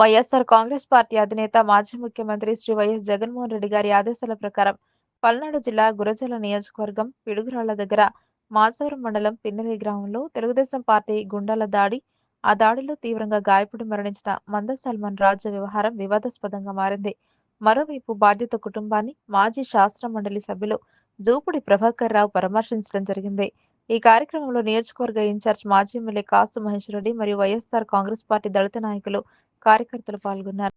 YSR Congress party అధినేత మాజీ ముఖ్యమంత్రి శ్రీ వైఎస్ జగన్మోహన్ రెడ్డి గారి ఆదేశాల ప్రకారం పల్నాడు జిల్లా గురజాల నియోజకవర్గం పిడుగురాళ్ళ దగ్గర మాచవరం మండలం పిన్నెలి గ్రామంలో తెలుగుదేశం పార్టీ గుండాల దాడి ఆ దాడిలో తీవ్రంగా గాయపడి మరణించిన మంద సల్మాన్ రాజ్య వ్యవహారం వివాదాస్పదంగా మారింది. మరోవైపు బాధిత కుటుంబాన్ని మాజీ శాస్త్ర మండలి సభ్యులు జూపుడి ప్రభాకర్ రావు పరామర్శించడం జరిగింది. ఈ కార్యక్రమంలో నియోజకవర్గ ఇన్ఛార్జ్ మాజీ ఎమ్మెల్యే కాసు మహేశ్వరరెడ్డి రెడ్డి మరియు వైఎస్ఆర్ కాంగ్రెస్ పార్టీ దళిత నాయకులు కార్యకర్తలు పాల్గొన్నారు.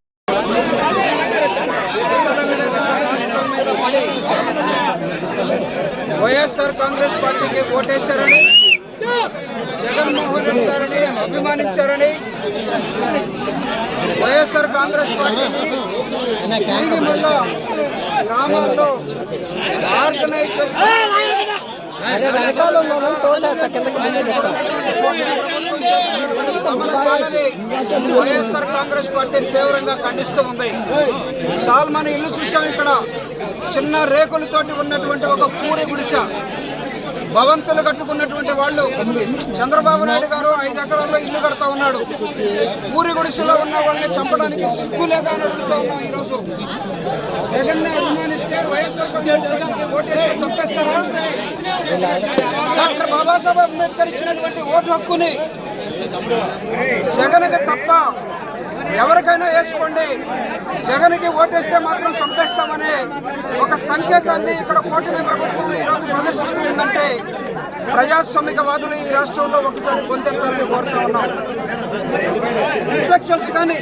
వైఎస్ఆర్ కాంగ్రెస్ పార్టీకి ఓటేశారని జగన్మోహన్ రెడ్డి గారిని అభిమానించారని వైఎస్ఆర్ కాంగ్రెస్ పార్టీకి తిరిగి మళ్ళా గ్రామాల్లో ఆర్గనైజ్ చేస్తూ వైఎస్ఆర్ కాంగ్రెస్ పార్టీ తీవ్రంగా ఖండిస్తూ ఉంది. సాల్మన్ ఇల్లు చూసాం ఇక్కడ. చిన్న రేకులతోటి ఉన్నటువంటి ఒక పూరి గుడిసె. భవంతులు కట్టుకున్నటువంటి వాళ్ళు. చంద్రబాబు నాయుడు గారు ఐదు ఎకరాల్లో ఇల్లు కడతా ఉన్నాడు. పూరి గుడిసెలో ఉన్న వాళ్ళని చంపడానికి సిగ్గు లేదా అని అడుగుతా ఉన్నాం ఈరోజు. జగన్ అభిమానిస్తే వైఎస్ఆర్ ఓటేస్తే చంపేస్తారా? డాక్టర్ బాబాసాహెబ్ అంబేద్కర్ ఇచ్చినటువంటి ఓటు హక్కుని జగన్కి తప్ప ఎవరికైనా వేసుకోండి. జగన్కి ఓటేస్తే మాత్రం చంపేస్తామనే ఒక సంకేతాన్ని ఇక్కడ కూటమి ప్రభుత్వం ఈరోజు ప్రదర్శిస్తూ ఉందంటే ప్రజాస్వామికవాదులు ఈ రాష్ట్రంలో ఒకసారి పొందేటాలని కోరుతూ ఉన్నాం. ఇన్ఫెక్షన్స్ కానీ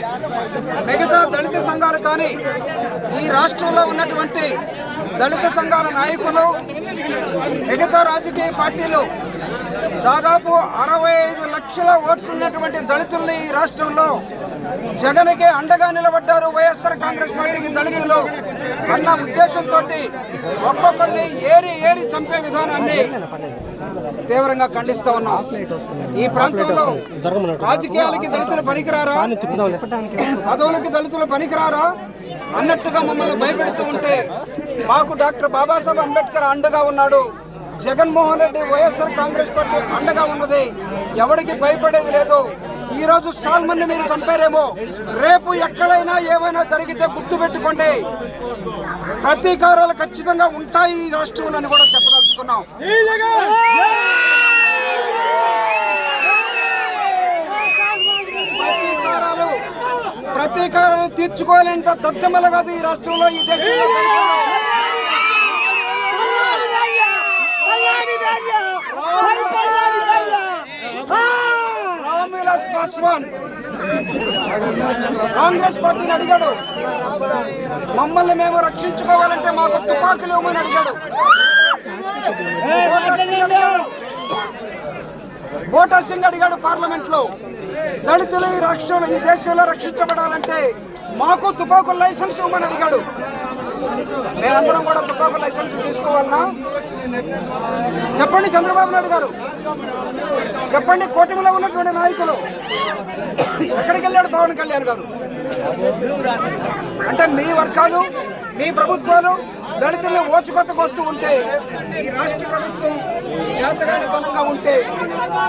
మిగతా దళిత సంఘాలు కానీ ఈ రాష్ట్రంలో ఉన్నటువంటి దళిత సంఘాల నాయకులు మిగతా రాజకీయ పార్టీలు దాదాపు అరవై ఐదు లక్షల ఓట్లున్నటువంటి దళితుల్ని ఈ రాష్ట్రంలో జగన్కి అండగా నిలబడ్డారు వైఎస్ఆర్ కాంగ్రెస్ పార్టీకి దళితులు అన్న ఉద్దేశంతో ఒక్కొక్కరిని ఏరి ఏరి చంపే విధానాన్ని తీవ్రంగా ఖండిస్తా ఉన్నాం. ఈ ప్రాంతంలో రాజకీయాలకి దళితులు పనికిరారా? పదవులకి దళితులు పనికిరారా? అన్నట్టుగా మమ్మల్ని భయపెడుతూ ఉంటే మాకు డాక్టర్ బాబాసాహెబ్ అంబేద్కర్ అండగా ఉన్నాడు. జగన్మోహన్ రెడ్డి వైఎస్ఆర్ కాంగ్రెస్ పార్టీ అండగా ఉన్నది. ఎవరికి భయపడేది లేదు. ఈ రోజు సాల్మన్ మీరు చంపారేమో. రేపు ఎక్కడైనా ఏమైనా జరిగితే గుర్తు పెట్టుకోండి ప్రతీకారాలు ఖచ్చితంగా ఉంటాయి ఈ రాష్ట్రంలో అని కూడా చెప్పదలుచుకున్నాం. ప్రతీకారాలు ప్రతీకారాలు తీర్చుకోలేంత దద్దమల కాదు ఈ రాష్ట్రంలో ఈ దేశంలో. రామ్విలాస్ పాస్వాన్! కాంగ్రెస్ పార్టీని అడిగాడు. మమ్మల్ని మేము రక్షించుకోవాలంటే మాకు తుపాకులు ఇవ్వమని అడిగాడు. బోటా సింగ్ అడిగాడు. పార్లమెంట్లో దళితులు ఈ రాష్ట్రంలో ఈ దేశంలో రక్షించబడాలంటే మాకు తుపాకుల లైసెన్స్ ఇవ్వమని అడిగాడు. మేమందరం కూడా తుపాకు లైసెన్స్ తీసుకోవాలన్నా. చెప్పండి చంద్రబాబు నాయుడు గారు. చెప్పండి కూటమిలో ఉన్నటువంటి నాయకులు. ఎక్కడికి వెళ్ళాడు పవన్ కళ్యాణ్ గారు? అంటే మీ వర్గాలు మీ ప్రభుత్వాలు దళితులను ఓచుకొత్తకు వస్తూ ఉంటే ఈ రాష్ట్ర ప్రభుత్వం చేతగానితనంగా ఉంటే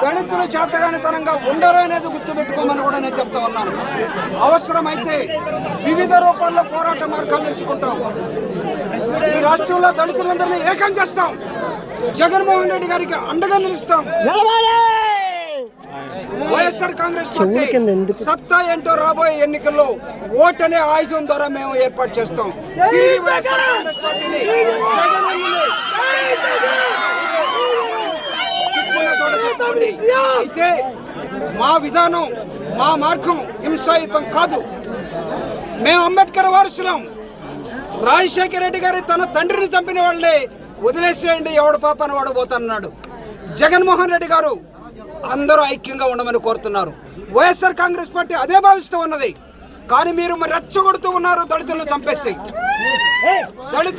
దళితులు చేతగానితనంగా ఉండరు అనేది గుర్తుపెట్టుకోమని కూడా నేను చెప్తా ఉన్నాను. అవసరమైతే వివిధ రూపాల్లో పోరాట మార్గాలు ఎంచుకుంటాం. ఈ రాష్ట్రంలో దళితులందరినీ ఏకం చేస్తాం. జగన్మోహన్ రెడ్డి గారికి అండగా నిలుస్తాం. వైఎస్ఆర్ కాంగ్రెస్ పార్టీ సత్తా ఏంటో రాబోయే ఎన్నికల్లో ఓట్ అనే ఆయుధం ద్వారా మేము ఏర్పాటు చేస్తాం. తిరిగి వైఎస్ఆర్ కాంగ్రెస్ పార్టీని. అయితే మా విధానం మా మార్గం హింసాయుతం కాదు. మేము అంబేద్కర్ వారసులం. రాజశేఖర రెడ్డి గారి తన తండ్రిని చంపిన వాళ్ళే వదిలేసేయండి ఎవడు పాపని వాడు పోతున్నాడు జగన్మోహన్ రెడ్డి గారు అందరూ ఐక్యంగా ఉండమని కోరుతున్నారు. వైఎస్ఆర్ కాంగ్రెస్ పార్టీ అదే భావిస్తూ ఉన్నది. కానీ మీరు మరి రెచ్చగొడుతూ ఉన్నారు దళితులను చంపేసి. దళితులు